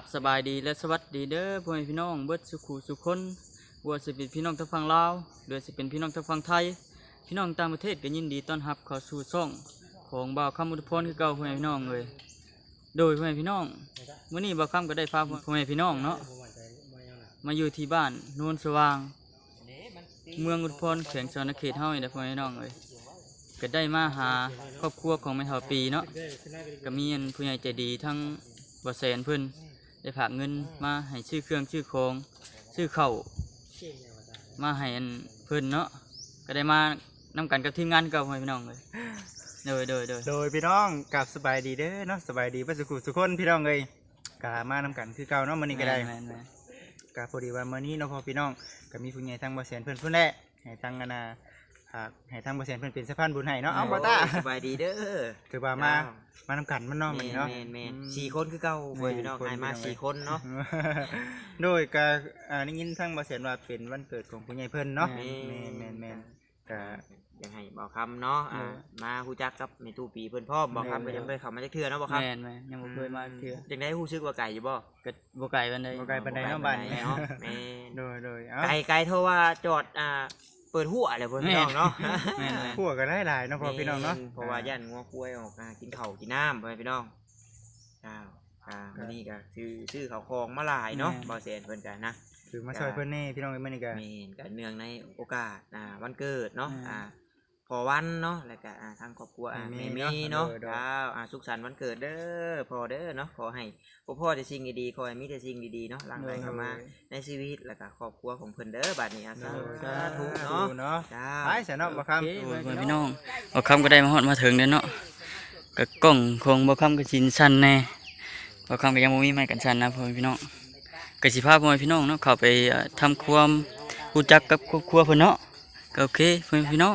บสบายดีและสวัสดีเด้อพ่อแม่พี่น้องเบิดสุขุสุคนบัวสิเป็นพี่น้องทางฝั่งลาวหรือสิเป็นพี่น้องทางฝั่งไทย พี่น้องต่างประเทศก็ยินดีต้อนรับเข้าสู่ช่องของบ่าวคำอุทพรคือเก่าพ่อแม่พี่น้องเลย โดยพ่อแม่พี่น้องเมื้อนี้บ่าวคำก็ได้พาพ่อแม่พี่น้องเนาะมาอยู่ที่บ้านโนนสว่าง เมืองอุทพรแขวงสวรรณเขตเฮานี่แหละพ่อแม่พี่น้องเลยก็ได้มาหาครอบครัวของแม่เฒ่าปีเนาะก็มีอันผู้ใหญ่ใจดีทั้งบ่แสนเพิ่น ได้ฝากเงินมาให้ชื่อเครื่องชื่อของชื่อเข้าวมาให้อันเพิ่นเนาะก็ได้มานำกันกับทีมงานเก่าพ่อแม่พี่น้องเลยโดยโดยโดยโดยพี่น้องกับสบายดีเด้อเนาะสบายดีเพื่อสุขุสุขคนพี่น้องเลยกามานํกันคือเก่าเนาะมื้อนี้ก็ได้แม่นแม่นกาพอดีว่ามื้อนี้เนาะพ่อพี่น้องก็มีผู้ใหญ่ทางบ่แสนเพิ่นเพิ่นแหละให้ทางอาณา หากให้ทางบ่แสนเพิ่นเป็นสะพานบุญให้เนาะเอาบ่ตาสบายดีเด้อถือว่ามา มานํกันมันเนาะมื้อนี้เนาะ แมนแมนอืมสี่คนคือเก่าเว้ยพี่น้องคนไอ้มาพี่น้องสี่คนเนาะ โดยก็อ่าได้ยินทางบ่แสนว่าเป็นวันเกิดของผู้ใหญ่เพิ่นเนาะแม่แม่นแม่นแม่นก็ อยากให้บอกคำเนาะอ่าเออ มาฮู้จักกับเมตูปีเพิ่นพ่อมบอกแม่คำก็ยังไม่เข้ามาจักเทื่อเนาะบอกคำแม่นแม่นยังบ่เคยมาเทื่อจังได้ฮู้ซึกว่าไก่อยู่บ่ก็บ่ไกลปานใดบ่ไกลปานใด เนาะบ้านนี้เนาะแม่นโดยโดยเอ้าไก่ไก่โทรว่าจอดอ่า เปิดหัวอะไรเพิ่นพี่น้องเนาะแม่นแม่นพวกก็ได้หลายเนาะพ่อพี่น้องเนาะ เพราะว่าย่านงัวกล้วยออกมากินข้าวกินน้ำไปพี่น้องอ้าวอ่าวันนี้ก็ซื้อซื้อข้าวของมาหลายเนาะบ่แซนเพิ่นกันนะคือมาช่วยเพิ่นแน่พี่น้องเอ้ยมื้อนี้ก็ เมนกันเนื่องในโอกาสอ่าวันเกิดเนาะอ่า พอวันเนาะแล้วก็อ่าทางครอบครัวอ่าเมมี่เนาะครับอ่าสุขสันต์วันเกิดเด้อพอเด้อเนาะขอให้พ่อพ่อได้สิ่งดีๆขอให้มีแต่สิ่งดีๆเนาะหลังไหลเข้ามา ในชีวิตแล้วก็ครอบครัวของเพิ่นเด้อบัดนี้อาสาธุเนาะเนาะจ้า ไปซะเนาะบ่คำ โอเคพ่อแม่พี่น้องบ่คำก็ได้มาฮอดมาถึงเด้อเนาะก็กล้องของบ่คำก็สินสั่นแน่บ่คำก็ยังบ่มีไม้กันสั่นนะพ่อแม่พี่น้องก็สิพาพ่อแม่พี่น้องเนาะเข้าไปเอ่อทำความรู้จักกับครอบครัวเพิ่นเนาะก็โอเคพ่อแม่พี่น้อง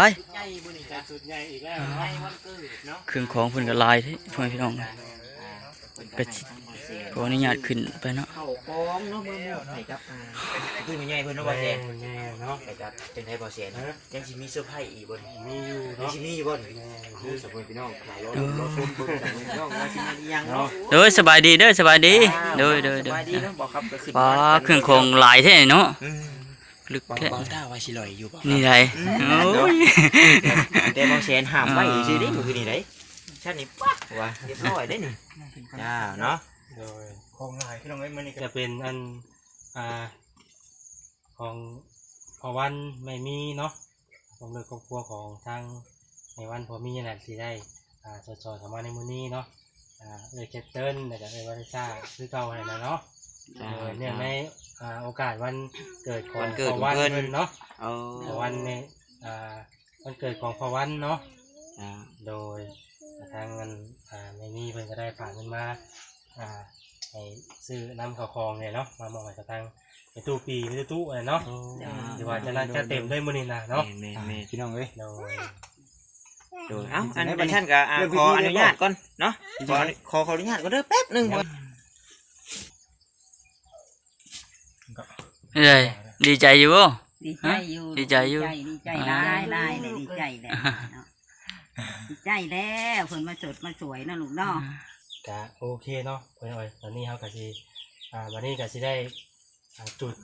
ไปเครื่องของเพิ่นก็หลายเด้พ่อแม่พี่น้องก็สิขออนุญาตขึ้นไปเนาะเข้าฟ้องเนาะมื้อนี้ให้กับอ่าคือใหญ่เพิ่นเนาะบ่แซนแม่เนาะให้กับเป็นไทบ่แซนยังสิมีเซอร์ไพรส์อีกบ่มีอยู่ยังเนาะสิมีอยู่บ่คือสมมุติพี่น้องขายรถรถซุ่มเบิ่งกันพี่น้องว่าสิมีอีหยังเนาะโดยสบายดีเด้อสบายดีโดยโดยโดสบายยดีเนาะบอกครับก็ขึ้นปลาเครื่องของหลายแท้เนาะอืม ลึกบางแท้บางท่าว่าสิลอยอยู่บ่นี่ไดโอ้ย แต่บางแสนห้ามไว้ซื่อเด้คือนี่เด้ชั้นนี้ปั๊บว่าเรียบร้อยเด้นี่จ้าเนาะโดยของหลายพี่น้องเอ้ยมื้อนี้ก็จะเป็นอันอ่าของพอวันไม่มีเนาะผมเลยครอบครัวของทางในวันพอมีนั่นสิได้อ่าสดๆเข้ามาในมื้อนี้เนาะอ่าเออแคปเติ้ลแล้วก็เออวาริซ่าคือเก่าให้นะเนาะ เออเนี่ยในอ่าโอกาสวันเกิดของพอวันเพิ่นเนาะเอาพอวันในอ่าวันเกิดของพอวันเนาะ จ้าโดยทางเงินอ่าในนี้เพิ่นก็ได้ฝากเงินมาอ่าให้ซื้อนำข้าวของเนี่ยเนาะมามอบให้กับทางในตู้ปีในตู้อะไรเนาะหรือว่าจะน่าจะเต็มด้วยมื้อนี้นะเนาะแม่นๆพี่น้องเอ้ย โดยๆโดยเอ้าอันนี้ท่านก็อ่าขออนุญาตก่อนเนาะขอขอขออนุญาตก่อนเด้อแป๊บหนึง นี่ไดดีใจอยู่บ่ดีใจอยู่ดีใจอยู่ดีใจหลายหลายเลยดีใจแล้วเนาะดีใจแล้วเพิ่นมาสดมาสวยเนาะลูกเนาะก็โอเคเนาะเพิ่นเอาไว้ตอนนี้เฮาก็สิอ่าวันนี้ก็สิได้อ่าจุด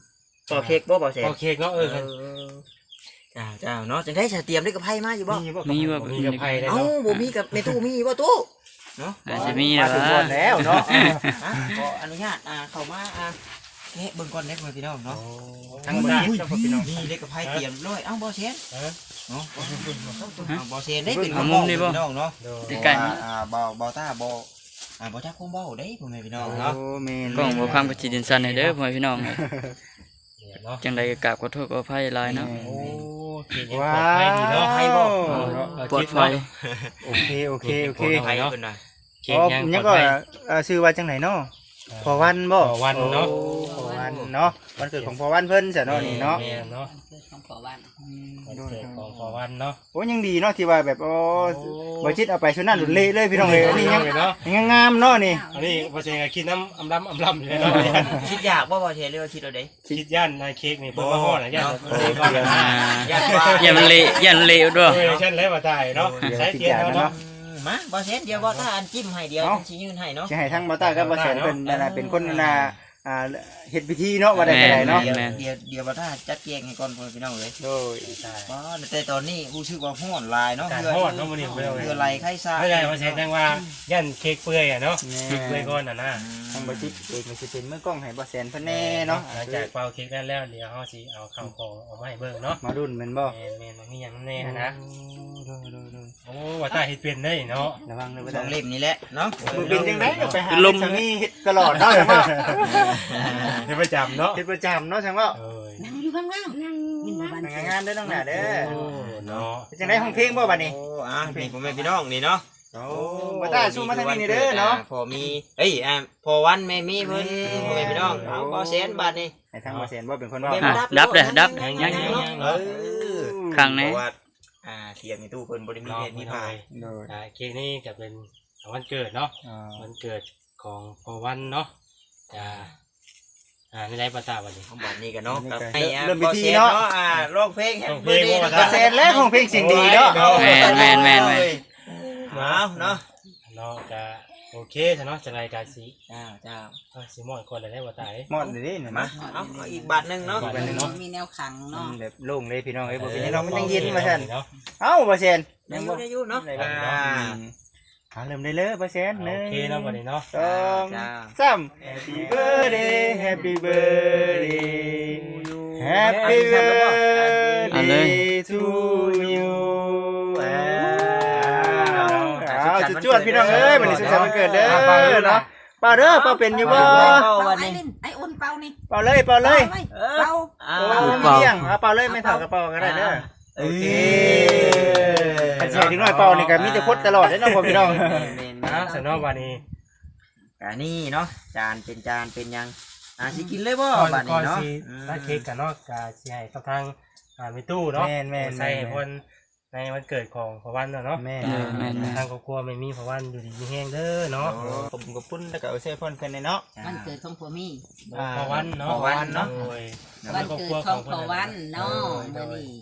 ต่อเค้กบ่บ่แซ่โอเคเนาะเออกันจ้าจ้าเนาะจังได้จะเตรียมได้กับไผมาอยู่บ่มีบ่มีบ่มีกับไผได้เอ้าเนาะบ่มีกับในตู้มีบ่ตู้เนาะอาจจะมีมานะถึงก่อนแล้วเนาะอะขออนุญาตอ่าเข้ามาอ่า แกะเบิ่งก่อนเด้อพี่น้องโอ้เนาะทั้งหมดนี้เจ้าพ่อพี่น้องนี่เด็กกับไพ่เตรียมด้วยเอ้าบ่เชนเออเนาะเอาบ่เชนได้เป็นเอามุมนี่บ่พี่น้องเนาะโดยใกล้อ่าอ่าบ่บ่ตาบ่อ่าบ่จักคงเบ้าได้พ่อแม่พี่น้องเนาะโอ้แม่นกล้องบ่คำก็สิดินสั่นให้เด้อพ่อแม่พี่น้องเนี่ยเนาะจังไดก็กราบขอโทษขออภัยหลายเนาะโอ้เก่งยังว้าปลอดภัยดีเนาะวให้บ่ปลอดภัยโอเคโอเคโอเคไพ่เพิ่นว่าเก่อ๋งอยังยังปลก็อดภัยเอ่อชื่อว่าจังไหนเนาะ พอวันบ่พอวันเนาะ โอ้พอวันเนาะวันเกิดของพอวันเพิ่นซะเนาะนี่เนาะแม่เนาะคือของขอวันวันเกิดของพอวันเนาะโอ้ยังดีเนาะที่ว่าแบบโอ้บ่จิตเอาไปชุดนั้นหลุดเละเลยพี่น้องเอ้ยอันนี้ยังเนาะยังงามเนาะนี่อันนี้พอเจงคิดน้ำอำลำอำลำอยู่เลยเนาะคิดยากบ่บ่เชนหรือว่าคิดเอาได้คิดย่านนายเค้กนี่เพิ่นมาห่อดนะย่านเนาะเค้กว่ากันอ่านะยากว่าอย่ามันเละอย่ามันเละด้วยเออฉันเลยว่าตายเนาะใช้เทียนแล้วเนาะ มมาบ่เซ็ตเดียวบ่ถ้าอันจิ้มให้เดียวเอ้าสิยืนให้เนาะจะให้ทั้งบ่ตากับบ่แสนเป็นนั่นน่ะเป็นคนนั่นน่ะ อ่าเฮ็ดพิธีเนาะว่าได้ก็ได้เนาะเดี๋ยวเดี๋ยวเดี๋ยวบ่ถ้าจัดแจงให้ก่อนพ่อพี่น้องเลยโดยใช่บ่แต่ตอนนี้รู้สึกว่าฮ้อนหลายเนาะการเพื่อทอดเนาะมื้อนี้เพิ่นเอาไว้เพื่อไหลไข้ซ่าไม่ได้มาเช็ดจังว่ายันเค้กเปื่อยอะเนาะแม่เค้กเปื่อยก่อนน่ะนะทั้งบ่จิตเองมันสิเป็นมือกล้องให้บ่แสนเพิ่นแน่เนาะหลังจากเป่าเค้กได้แล้วเดี๋ยวเฮาสิเอาข้าวของออกมาให้เบิ่งเนาะมารุ่นแม่นบ่แม่นแม่นมันมีหยังแน่นะโดยโดยโดยโอ้ว่าตาเฮ็ดเป็นได้เนาะระวังเลยบ่สได้องเล่มนี่แหละเนาะมือเป็นจังได๋ไปหาลมจังนี้เฮ็ดตลอดเนาะจังว่าเฮ็ดประจำเนาะเฮ็ดประจำเนาะจังว่าเอ้ยนั่งอยู่ข้างล่างนั่งยินมาบันงานเด้อน้องหน้าเด้อโอ้เนาะเป็นจังได๋ห้องเพลงบ่บัดนี้ โอ้อะนี่ผมเป็นพี่น้องนี่เนาะโอ้บ่ตาสู้มาทางนี้นี่เด้อเนาะพอมีเอ้ยอะพอวันแม่มีเพิ่นพ่อแม่พี่น้องเอาบ่เซ็นบาทนี่ให้ทางบ่แสนบ่เป็นคนเว้าอะดับเลยดับยังยังเออข้างไหนเพราะว่าอ่าเทียงในตู้เพิ่นบ่ได้มีเนาะเหตุมีมีภัพายยโดยอ่าเค้กนี่จะเป็นวันเกิดเนาะอ่าวันเกิดของพอวันเนาะจะ อ่าไม่ได้ประตาวันนี้ ของบัดนี้กันเนาะกับเริ่ให้มอะเริ่มพพิอธีเซ็นเนาะเนาะ อ่าร้องเพลงร้องเพลง Happy ว่า Birthday บ่แสนแล้วของเพลงเสียงดีเนาะแม่นแม่นแม่นแม่น เอาเนาะเนาะจะโอเคซะเนาะจะรายการสีเจ้าเจ้าก็สิมอดก่อนเลยได้บ่ตายหมดเลยนี่มามาเอาเอาอีกบาทหนึงเนาะบาทหนึ่งเนาะ มีแนวขังเนาะแบบโล่งเลยพี่น้องเอ้ยบ่เป็นหยังเรามันยังเย็นมาซั่นเนาะเอ้าบ่แสนได้อยู่ได้อยู่เนาะได้อ่าบ่ อ่าเริ่มได้เลยบ่แสนหโอนึ่งเคเนาะวันนี้เนาะสองจ้าสาม Happy birthday Happy birthday Happy เอาเลย birthday to you อ้าวจวดๆพี่น้องเอ้ยวันนี้สุขสันต์วันเกิดเด้อเนาะเป่าเด้อเป่าเป็นอยู่บ่เป่าเป่าวันไอ้นี้ลินไอ้อุ่นเป่านี่เป่าเลยเป่าเลยไว้เออเป่าอ่าโอ้ยมีเลี้ยงเอาเป่าเลยไม่เท่ากระเป๋าก็ได้เด้อ โอเคอันเสียถึงน้อยเป่านี่ก็มีแต่คดตลอดเด้อเนาะพ่อพี่น้องเมนนะสนอวันนี้กานี่เนาะจานเป็นจานเป็นหยังอ่าสิกินเลยบ่ก่อนบาดก่อนี้นเนาะสิตัดเค้กกันเนาะกะสิให้กับทางอ่ามีตู้เนาะแม่นแม่นใส่ให้เพิ่นในวันเกิดของพอวันเนาะเนาะแม่เออแม่นแม่น ทางครอบครัวไม่มีพอวันอยู่ดีมีแห้งเด้อเนาะผมกับปุ้นแล้วก็เอาเสื้อพ่นเพิ่นในเนาะ วันเกิดของผัวมี่อ่าพอวันเนาะพอวันเนาะโดยวันเกิดของผัววันเนาะโดเมื่อยนี้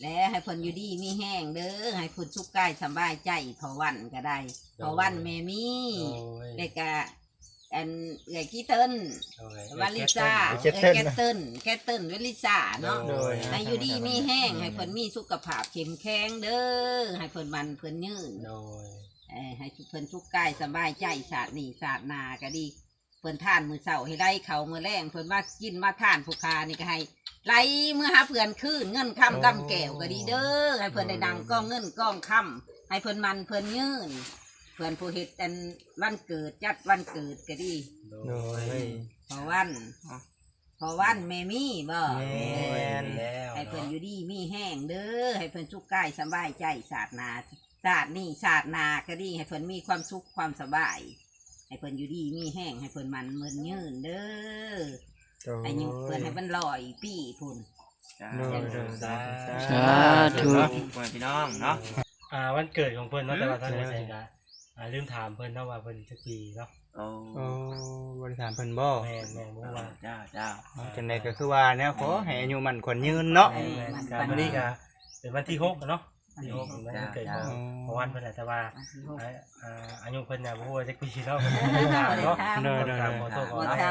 และให้เพิ่นอยู่ดีมีแห้งเด้อให้เพิ่นสุขกายสำบายใจพอวันก็ได้พอวันแม่มี่โดยแล้วก็อันเอื้อยกี้เติ้นโดยวันลิซ่าเจ็เอ้ดยเติ้ลแกตเติ้ลแกตเติ้ลเวลิซ่าเนาะ โดย ให้อยู่ดีมีแห้งให้เพิ่นมีสุขภาพเข้มแข็งเด้อให้เพิ่นมันเพิ่นยืนโดย เอ้ยให้เพิ่นทุกข์กายสบายใจศาสตร์นี่ศาสตร์นาก็ดีเพิ่นท่านมือเสาให้ได้เขามือแรงเพิ่นว่ากินมาท่านผู้คานี่ก็ให้ไล่เมื่อหาเพื่อนคืนเงินคำกำแก้วก็ดีเด้อให้เพิ่นได้ดังก้องเงินก้องคำให้เพิ่นมันเพิ่นยืนเพิ่นผู้เฮ็ดอันวันเกิดจัดวันเกิดก็ดีโดยพอวันพอวันแม่มี่บ่แม่นแล้วให้เพิ่นอยู่ดีมีแห้งเด้อให้เพิ่นสุขกายสบายใจศาสตร์นาศาสตร์นี่ศาสตร์นาก็ดีให้เพิ่นมีความสุขความสบาย ให้เพิ่นอยู่ดีมีแห้งให้เพิ่นมันเมินยืนเด้อให้ยุเพิ่นให้มันลอยปีพุ่นโดยโดยสาสาธุ พ่อแม่พี่น้องเนาะอ่าวันเกิดของเพิ่นเนาะแต่ว่าท่านบ่ใช่ก็อ่าลืมถามเพิ่นเนาะว่าเพิ่นจักปีเนาะโอ้โอ้บริษัทเพิ่นบ่แม่นแม่นบ่ว่า เจ้าเจ้า จังไดก็คือว่าแนวขอให้อายุมันขวัญยืนเนาะ แม่นแม่นก็วันนี้ก็เป็นวันที่หกอะเนาะ ที่หกเป็นวันเกิดของพอวันเพิ่นแหละแต่ว่าอ่าอ่าอายุเพิ่นน่ะบ่ฮู้ว่าจักปีเนาะเพิ่นบ่ได้ถามเนาะเด้อเด้อถามขอโทษขออภัยอ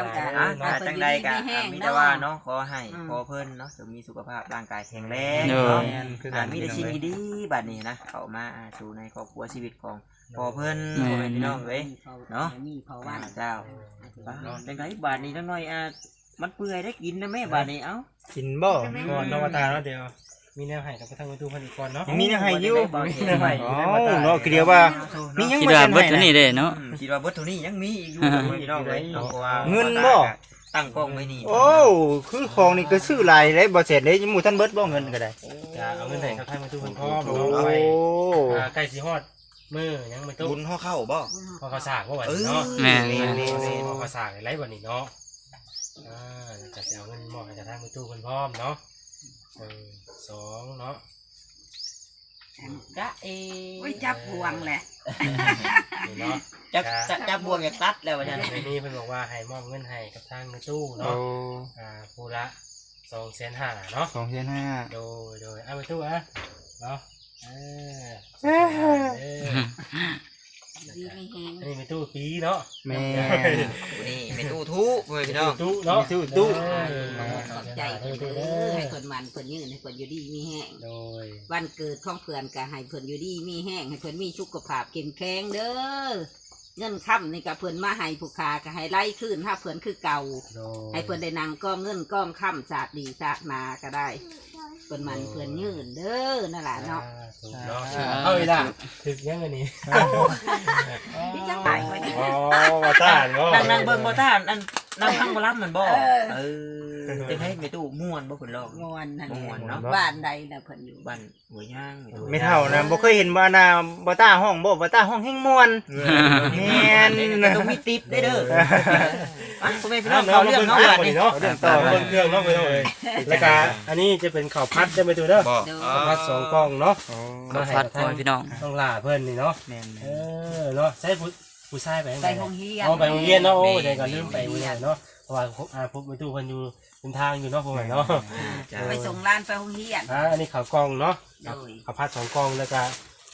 ะเนาะ จังใดก็อะมีแต่ว่าเนาะขอให้ขอเพิ่นเนาะจงมีสุขภาพร่างกายแข็งแรงเด้อเนาะแม่นคืออ่ากันมีแต่สิ่งดีๆบัดนี้นะเข้ามาอ่าสู่ในครอบครัวชีวิตของพ่อเพิ่น พ่อแม่พี่น้องเว้ยเนาะมีพอวัอ่านเจ้าจังไดบาดนี้จังหน่อยอะมันเปื่อยได้กินนะแม่บาดนี้เอ้า กินบ่ก่อนเนาะว่าตาเนาะเดี๋ยว มีแนวให้กับทางประตูเพิ่นอีกก่อนเนาะยังมีแนวให้อยู่มีแนวให้อยู่อ๋อในบ่ตาเนาะคือเดียวว่า มียังคิดบ่ว่าทันเบิดให้เท่านี้นะ เด้เนาะ อืมคิดว่าเบิดเท่านี้ยังมีอีกอยู่พี่น้องเว้ยเพราะว่าเงินบ่ ตั้งกล้องไว้นี่โอ้ คือของนี่ก็ซื้อหลายเลยบ่เสร็จเลยหมู่ท่านเบิดบ่เงินก็ได้ จะเอาเงินให้กับทางประตูเพิ่นพร้อมโอ้ เนาะไว้อ่าใกล้สิฮอดมื้อยังไม่ตู้บุญห่อเข้าบ่ พอเขาสากว่าวันเอนี้อเนาะแม่นแม่นแม่นแม่นพอเขาสากไรวันนี้เนาะอ่าจะสิเอาเงินมอบให้กับทางประตูเพิ่นพร้อมเนาะ หนึ่งสองเนาะกะเอไว้จับห่วงแหละ นี่เนาะจับ จับจับบวงอยากตัดแล้วว่าจังในนี้เพิ่นบอกว่าให้มอบเงินให้กับทางประตูโอ้เนาะอ่าผู้ละสองแสนห้าเนาะ สองแสนห้า โดยโดยเอาไปตู้อะเนาะเออเออ ดีไม่แห้งอันนี้เป็นตู้ปีเนาะแม่นี่เมตู้ทุเว้ยพี่น้องตู้เนาะตู้ตู้เออขอบใจเพิ่นเด้อให้เพิ่นมันเพิ่นยืนให้เพิ่นอยู่ดีมีแห้งโดยวันเกิดของเพื่อนก็ให้เพื่อนอยู่ดีมีแห้งให้เพื่อนมีสุขภาพเข้มแข็งเด้อเงินค่ำนี่ก็เพื่อนมาให้ผู้ค้าก็ให้ไล่ขึ้นถ้าเพื่อนคือเก่าโดยให้เพื่อนได้นางก้องเงินก้องค่ำสาดดีสาดมาก็ได้ เพื่อนมันเพื่อนยืนเด้อนั่นแหละเนาะถูกเนาะเอาอีกละถึกยังไงนี่พี่จังไปไว้ดิอ๋อมาต้านเนาะนั่งนั่งเบิ่งบ่ท่านนั่นนั่งพังบ่รับมันบ่เออ เออเป็นให้เมตู้ม่วนบ่เพิ่นลองงวนนั่นม่วนเนาะ บ้านใดนะเพื่อนอยู่บ้านหัวย่างไม่เท่านะบ่เคยเห็นบ่นาบ่ต้าห้องบ่บ่ต้าห้องแห่งม่วนแม่นต้องมีติ๊บได้เด้ออะพ่อแม่พี่น้น้อองงเขาเขาเรื่เรื่อองงเนาะเนาะบัดนี้เนาะเรื่องต่อคนเครื่องเนาะไปเนาะเลยแล้วก็อันนี้จะเป็นข้าวพัดได้ไปตัวเด้อบ่ข้าวพัดสองกล่องเนาะก็พัดพ่อพี่น้องต้องลาเพื่อนนี่เนาะแม่นเออเนาะใช้ผู้ผู้ชายไปไปห้องเฮียนเอาไปโรงเรียนเนาะโอ้เดี๋ยวก็ลืมไปโรงเรียนเนาะเพราะว่าอ่าพบไปตู้เพิ่นอยู่ เป็นทางอยู่เนาะพวกมันเนาะจ้าไปส่งร้านไปห้องเฮียนอ่าอันนี้ข้าวกล่องเนาะโดยข้าวผัดสองกล่องแล้วก็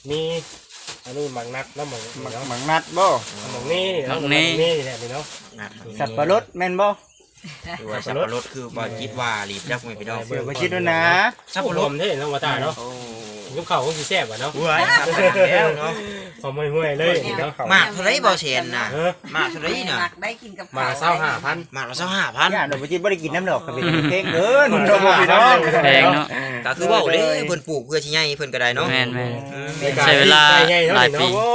มีอันนี้หมักนัดแล้วหมักหมักเนาะหมักนัดบ่หมักนี่เนาะหมักนี่แหละนี่เนาะสับปะรดแม่นบ่คือว่าสับปะรดคือบ่จิตว่ารีบจักพ่อแม่พี่น้องเดี๋ยวบ่คิดด้วยนะสับผู้ปะรรวดมเด้เนาะว่าตาเนาะ โอ้ยุบเข่าคงสิแซ่บอะเนาะว้ายครับแล้วเนาะพอไม่ห่วยเลยเนาะมากเท่าไรบ่เชนน่ะเออมากเท่าไรน่ะหมักได้กินกับมาข้าวเศร้าห้าพันมากละ25,000ย่าดอกบ่จิตบ่ได้กินน้ำดอกก็เป็นเพลงเกินดอกบ่พี่น้องแพงเนาะก็คือเว่าเลยเพิ่นปลูกเพื่อสิใหญ่เพิ่นก็ได้เนาะแม่นแม่นอืมใช้เวลาหลายปีโอ้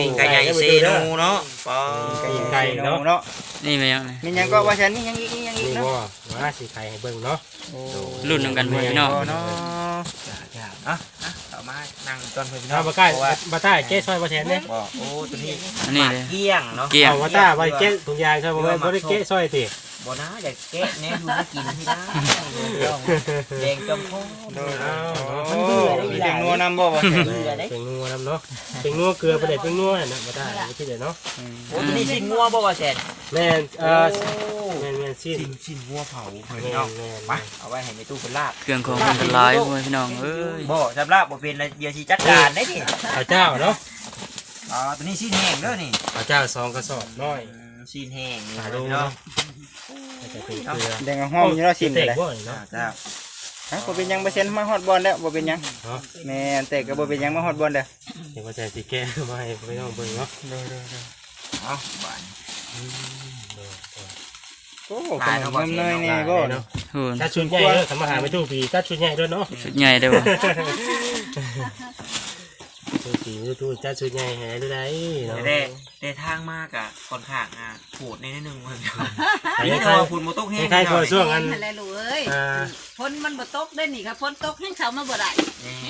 ปิ้งไก่ใหญ่เซโนเนาะปอไก่เนาะเนาะนี่ไม่ยังเลยมีหยังก็ว่าฉันนี่ยังอีกนี่ยังอีกนี่เนาะบ่ว่าสิไข่ให้เบิ่งเนาะรุ่นนำกันพ่อพี่น้องเนาะจ้าจ้า อะอะเอามานั่งตอนเพิ่นพี่น้ถ้าองบ่ใกล้เพราะว่าบ่ใต้เจ๊ซอยบ่แทนเด้บ่โอ้ตัวนี้อันนี้เลย เกี้ยงเนาะ เกลี้ยง เอาว่าตาไว้เจ๊ถุงยางใช่บ่แม่นบ่ได้เจ๊ซอยติ บ่นะอยากแกะแน่ดูมากินที่ได้แดงจำพงอ้ามันเบื่อได้แตงนัวน้ำบ่ว่เบื่อได้เป็นงัวนํเนาะเป็นงัวเกลือบ่ได้เป็นงัวน่ะบ่ได้บ่คิดเลยเนาะโอ้ตัวนี้ชิ้นงัวบ่ว่แซ่นแม่นเอ่อแม่นแม่นสิ้นชิ้นชิ้นงัวเผาพี่น้องมาเอาไว้ให้ในตู้เพิ่นลาบเครื่องของมันกันลายพี่น้องเอ้ยบ่สำหรับบ่เป็นไรเดี๋ยวสิจัดการได้นี่ข้าเจ้าเนาะอ๋อตัวนี้ชิ้นแห้งเด้อนี่ข้าเจ้าสองกระสอบน้อยชิ้นแห้งนี่าดูน้อเนาะ งจะเป็นเกลือแดงกับห้อมอยู่เนาะสิมเตะเลยบ่เนาะอ่าจ้าฮะบ่เป็นหยังบ่เซ็นมาฮอดบอลแล้วบ่เป็นหยังเนาะแม่นแต่ก็บ่เป็นหยังมาฮอดบอลเด้อเดี๋ยวว่าจะสิแก้มาให้พี่น้องเบิ่งเนาะเอาบานโอ้ขนมนมเนยนี่บ่เนาะหุ่นถ้าชุดใหญ่เด้อทำอาหารไม่ถูกปีถ้าชุดใหญ่ด้วยเนาะชุดใหญ่ได้บ่ ถูกปีไม่ถูกถ้าชุดใหญ่ให้ได้ได้เนาะแต่แต่ทางมากอะค่อนข้างอะปวดในนิดนึงเพิ่นอันนี่นี้แต่ใครว่าฝุ่นบ่ตกแห้งใครคอยช่วงอันอะไรลูกเอ้ยอ่าฝนมันบ่ตกได้นี่ครับฝนตกให้งเขามาบ่ได้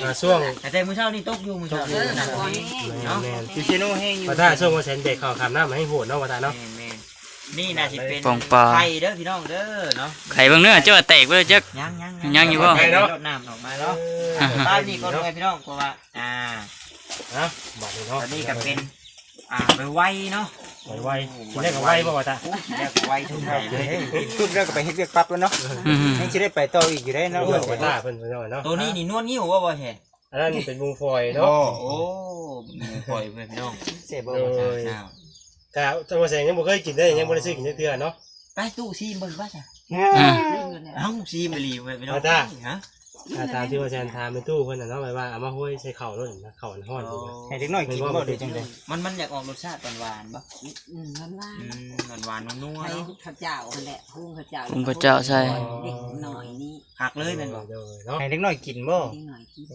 อ่าช่วงแต่แต่มื้อเช้านี่ตกอยู่มื้อเช้าเออน่ะบ่แห้งแม่นแม่นซิซิโนแห้งอยู่ว่าถ้าช่วงว่าแสนเด็กเขาคำหน้ามาให้โหดเนาะว่าตาเนาะแม่นนี่น่าสิเป็นปองปลาไข่เด้อพี่น้องเด้อเนาะไข่บิ่งเนื้อเจ้าแตกเบิ่จักยังยังยังอยู่บ่ไข่เนาะรดน้ำออกมาเนาะตอนนี้ก็ด้วยพี่น้องเพราะว่าอ่า นะบัดนี้ตเนาะอนนี้ก็เป็นอ่าไปไวเนาะไวไวกินได้กับไวบ่ว่าตาโอ้ยเรียกไวทุกไวเลยปึ๊บแล้วก็ไปเฮ็ดเวียกปั๊บแล้วเนาะอืมยังสิได้ไปต่ออีกอยู่ได้เนาะเนาะว่าตาเพิ่นเพิ่นเนาะตัวนี้นี่นวดนิ้วว่าบ่เห็นอันนั้นเป็นมุงฟอยเนาะโอ้ปล่อยไปพี่น้องเสียบ่โดยเจ้าแต่จังหวัดแสงยังบ่เคยกินได้ยังบ่ได้ซื้อกินเทื่อเนาะไปตู้ซีมเบิ่งป่ะจ้ะอืมเอ้าซีมไปรีไปพี่น้องมาจ้ะฮะ อ่าตามที่ว่าแซนทามเป็นตู้เพิ่นน่ะเนาะไว้ว่าเอามาห้วยใส่ข้าวแล้วนะข้าวมันฮ้อนอยู่นะ ให้เด็กน้อยกินบ่ได้จังได๋มันมันอยากออกรสชาติหวานๆป่ะอืมนั่นว่าอืมหวานหวานๆนัวให้ๆเนาะข้าวเจ้านั่นแหละหุงข้าวเจ้าหุงข้าวเจ้าใส่เด็กหน่อยนี่หักเลยแม่นบ่โดยเนาะให้เด็กน้อยกินบ่เด็กหน่อยกิน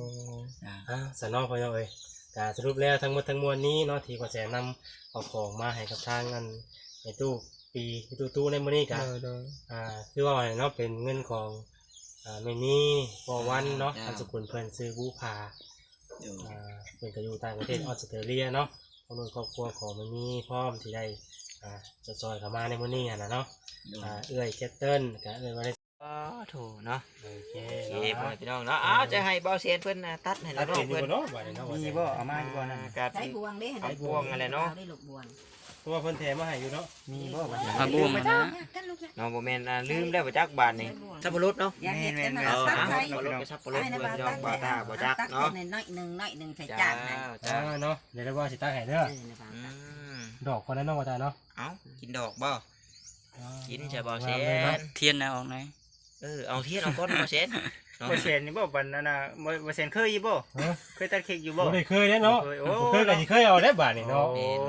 อ่าสนอพ่อเนาะเอ้ยก็สรุปแล้วทั้งหมดทั้งมวลนี้เนาะที่ว่าแสนนำเอาของมาให้กับทางอันในตู้ปีตู้ตู้ในมื้อนี้ก็อ่าคือว่าเนาะเป็นเงินของ อ่าไม่มีพอวันเนาะทางสกุลเพิ่นซื้อบูพาเดี๋ยวอ่าเป็นก็อยู่ต่างประเทศออสเตรเลียเนาะครอบครัวครอบครัวของมันมีพร้อมที่ได้อ่าจะจอยเข้ามาในมื้อนี้อะนะเนาะเดี๋ยวอ่าเอื้อยแคทเทิลกับเอื้อยว่าได้อ๋อโถเนาะโอเคโอเคพ่อเนาะแม่พี่น้องเนาะอ้าวจะให้เบาเซียนเพิ่นน่ะตัดให้ตัแล้ดวเนาะเป็นอยู่เพิ่นบ่เนาะบัดนี้เนาะว่ามีแซ่บ่เอามาอยู่บ่นั่นการใช้บวงเด้ใช้บวงอะไรเนาะได้ลูกบวง เพราะว่าเพิ่นแถมมาให้อยู่เนาะมีบ่บ่ผักบุ้งนะน้องบ่แม่นอ่าลืมแล้วบ่จักบาทนี่สับปะรดเนาะ อย่าเห็ดกันนะเอาตักอะใส่สับปะรดไปสับปะรดไอ้เพื่นะอนบ่าน้องบ่ตาบ่จักตักเนาะใส่น้อยหนึ่งน้อยหนึ่งใส่จ้าจานนะจ้าอ่าเนาะเดี๋ยวได้ว่าสิตักให้เด้อเออนะบ่าวอืมดอกคนนั้นน้องว่าตาเนาะเอ้ากินดอกบ่ กินใช่บ่เซงามเลยเนาะนเทียนนะออกไหนเออเอาเทียนเอาก้อนบ่เซนเนาะ บ่เซนนี่บ่บันนั่นน่ะบ่บ่เซนเคยอยู่บ่เออเคยตัดเค้กอยู่บ่ บ่ได้เคยเด้เนาะโอ้เคยก็สิเคยเอาได้บาดนี่โอ้เน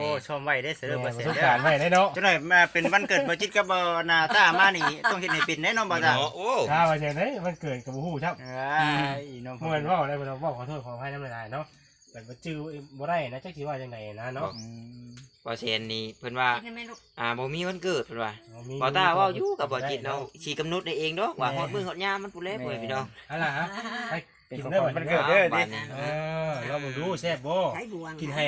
าะชมไว้ได้เสือแม่บ่ปเซระนสบเด้การณ์อไว้ได้เนาะจังหน่อยมาเป็นวันเกิดบ่จิตกับบ่นาตามานี่ต้องเฮ็ดให้เป็นแน่นอนบ่ตาเนาะโอ้ถ้าว่าจังได๋มันเกิดกับบ่ฮู้ครับอ้ายน้องเมื่อวันเว้าได้บ่ต้องเว้าขอโทษขออภัยนำหลายๆเนาะแบบบ่จื้อบ่ได้นะจักสิว่าจังไดนะเนาะ อืม บ่เซนนี่เพิ่นว่า กินได้ไหมลูกอ่าบ่มีวันเกิดเพิ่นว่าเอามีบ่ตาเว้าอยู่กับบ่จิตเนาะสิกำหนดได้เองเนาะว่าฮอดมื้อฮอดยามมันผู้แลพ่อพี่น้องเอาล่ะฮะไปเป็นกินของได้ขบ่วัญวันเกิเกิดดเด้เด้ออดิดิเออเราบ่รู้แซ่บบ่ ใช้บวงกินให้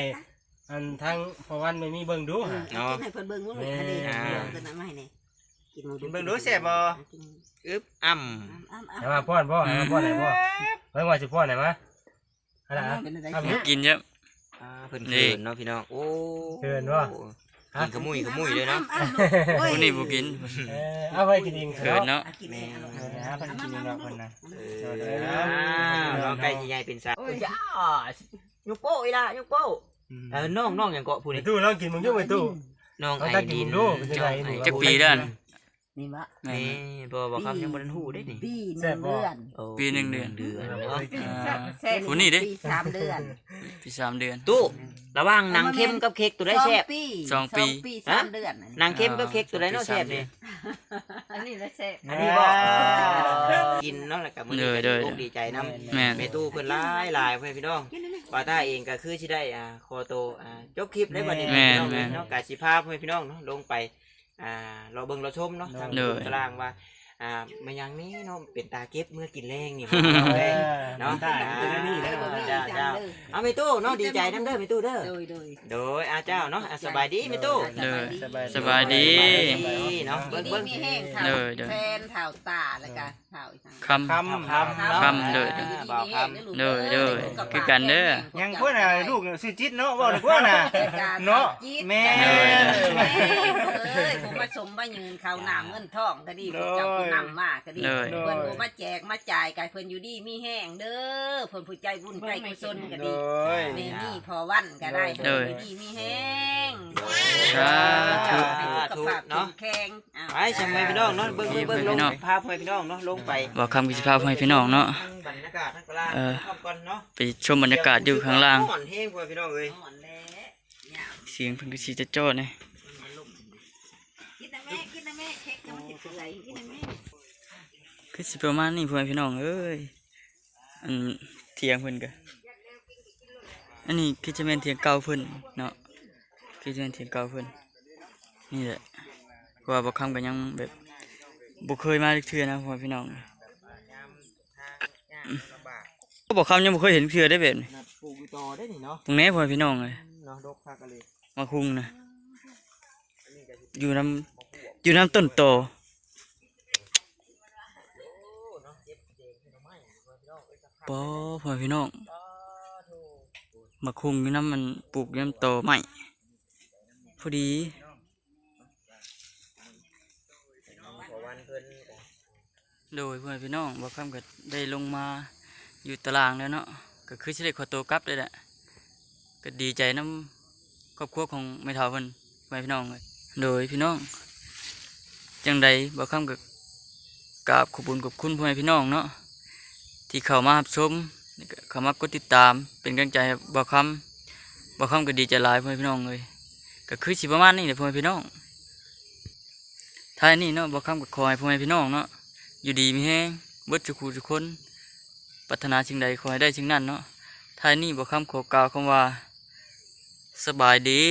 อันทั้งพอวันไม่มีเบิ่งดูเออฮะกินให้เพิ่นเบิ่งว่าลูกคดีอ่าบวงตัวนั้นมาให้นี่กินหมูกินเบิ่งดูแซ่บบ่ กินอึ๊บอ้ำอ้ำอ้ำให้มาป้อนบ่ให้มาป้อนไหนบ่เบิ่งว่าสิป้อนไหนมาเอาล่ะฮะ เป็นอะไรเอาเสียกินเยอะ อ่าเพิ่นนี่ เขินเนาะพี่น้องโอ้เขินบ่ฮะกินขมุยขมุยเลยเนาะอ้ำอ้ำลูกโอ้ยผู้นี้บ่กิน เออเอาไว้กินเองเขินเนาะ เอากินเองเอาลูกเออหาเพิ่นกินเองเนาะเพิ่นน่ะเออน้องไก่สิใหญ่เป็นสาวโอ้ยจ้ายกโป้อีล่ะยกโป้เออน้องน้องหยังเกาะผู้ไปนี้ตู้ลองกินมึงอยู่ไปตู้ น้องเอาไอตากิดินนดูเป็นจังไดนี่จักปีแล้ว นะนี่มะแม่นี่นบ่บ่ครับยังบ่ทันฮู้ได้นี่ปีหนึ่งเดือนโอ้ปีหนึ่งเดือนเดือนเอาเนาะไว้กินอ่าแซ่บผู้นี่ดิปีสามเดือนปีสามเดือนตู้ระหว่างหนังเค็มกับเค้กตัวได้แซ่บปีสองปีปีสามเดือนหนังเค็มกับเค้กตัวได้เนาะแซ่บนี่อันนี้แหละแซ่บอันนี้บ่กินเนาะแล้วก็มื้อนี้เด้อก็เด้อดีใจนํแม่นแม่ตู้เพิ่นหลายหลายเพื่อนพี่น้องว่าตาเองก็คือสิได้อ่าขอโตวอ่าจบคลิปได้บัดนี้แม่นพี่น้องแม่นเนาะกาสิพาเพื่อนพี่น้องเนาะลงไป อ่าเราเบิ่งเราชมเนาะทางเด้อตารางว่าอ่ามันยังนี้เนาะเป็นตาเก็บเมื่อกินแรงนี่เอแรงอเนาะตาเป็นอันนี้เอแล้วอบ่มีจ้าจังจ้าเลยเอาแม่ตู้เนาะดีใจนํเด้อแม่ตู้เด้อโดยโดยโดยอาเจ้าเนาะอะสบายดีแม่ตู้เด้อสบายสบายดีสบายดีเนาะดีเบิ่งดีเบิ่งมีแห้งเท่าเด้อเด้อแฟนเท่าตาแล้วก็เท่าอีกทางคำคำคำเนาะคำเด้ออ่าบ่าวคำเด้อเด้อคือกันเด้อยังเพิ่นน่ะลูกชื่อจิตเนาะบ่ได้เพิ่นน่ะเนาะแม่แม่เอ้ยผมมาสมมายืนข้าวหนามเงินทองก็ดีผมเจ้าผู้นำมาก็ดีเลย เพิ่นบ่มาแจกมาจ่ายกันเพิ่นอยู่ดีมีแห้งเด้อเพิ่นผู้ใจบุญใจกุศลก็โดดีย แม่นี่พอวันก็ได้เลยอยู่ดีมีแห้งสาธุให้สุขภาพเนาะแข็งอ้าว ไปจังไว้พี่น้องเนาะเบิ่งเบิ่งเบิ่งลงพาเพื่อนพี่น้องเนาะลงไปบอกคำกิจภาพให้พี่น้องเนาะ ทั้งบรรยากาศทั้งกลางเออครอบก่อนเนาะไปชมบรรยากาศอยู่ข้างล่าง อ่อนเฮงเพื่อนพี่น้องเอ้ยอ่อนแล้วเนี่ยเสียงเพิ่นก็สิจะโจ้เนี่ย กินนะแม่กินนะแม่เค้กจะมาสิเปื่อยกินนะแม่ คือสิประมาณนี้พ่อแม่พี่น้องเอ้ยอันเถียงเพิ่นก็อันนี้คือจะเป็นเถียงเก่าเพิ่นเนาะคือจะเป็นเถียงเก่าเพิ่นนี่แหละเพราะว่าบ่คำก็ยังแบบบ่เคยมาเทื่อนะพ่อแม่พี่น้องก็บ่คำยังบ่เคยเห็นเทื่อได้แบบนี้นัดปลูกอยู่ต่อได้นี่เนาะตรงนี้พ่อแม่พี่น้องเอ้ยเนาะดกพักกันเลยมาคุงนะอยู่น้ำอยู่น้ำต้นโต ปอพ่อพี่น้องมาคุงอยู่น้ำมันปลูกยู่น้ำโตใหม่พอดีขอวันเพิ่นโดยพ่อพี่น้องบอกคำก็ได้ลงมาอยู่ตารางแล้วเนาะก็คือสิได้ขอตัวกลับเลยแหละก็ดีใจน้ำครอบครัวของแม่เฒ่าเพิ่นพ่อพี่น้องเลยโดยพี่น้องจังใดบอกคำก็กราบขอบคุญขอบคุณพ่อแม่พี่น้องเนาะ ที่เข้ามารับชมเข้ามากดติดตามเป็นกำลังใจบอกคำบอกคำก็ดีใจหลายพ่อแม่พี่น้องเลยก็คือสิประมาณนี้แหละพ่อแม่พี่น้องท้ายนี้เนาะบอกคำก็ขอให้พ่อแม่พี่น้องเนาะอยู่ดีมีแห้งเบิดจุกคูทุกคนปรารถนาสิ่งใดขอให้ได้สิ่งนั้นเนาะท้ายนี้บอกคำขอกล่าวคำว่าสบายดี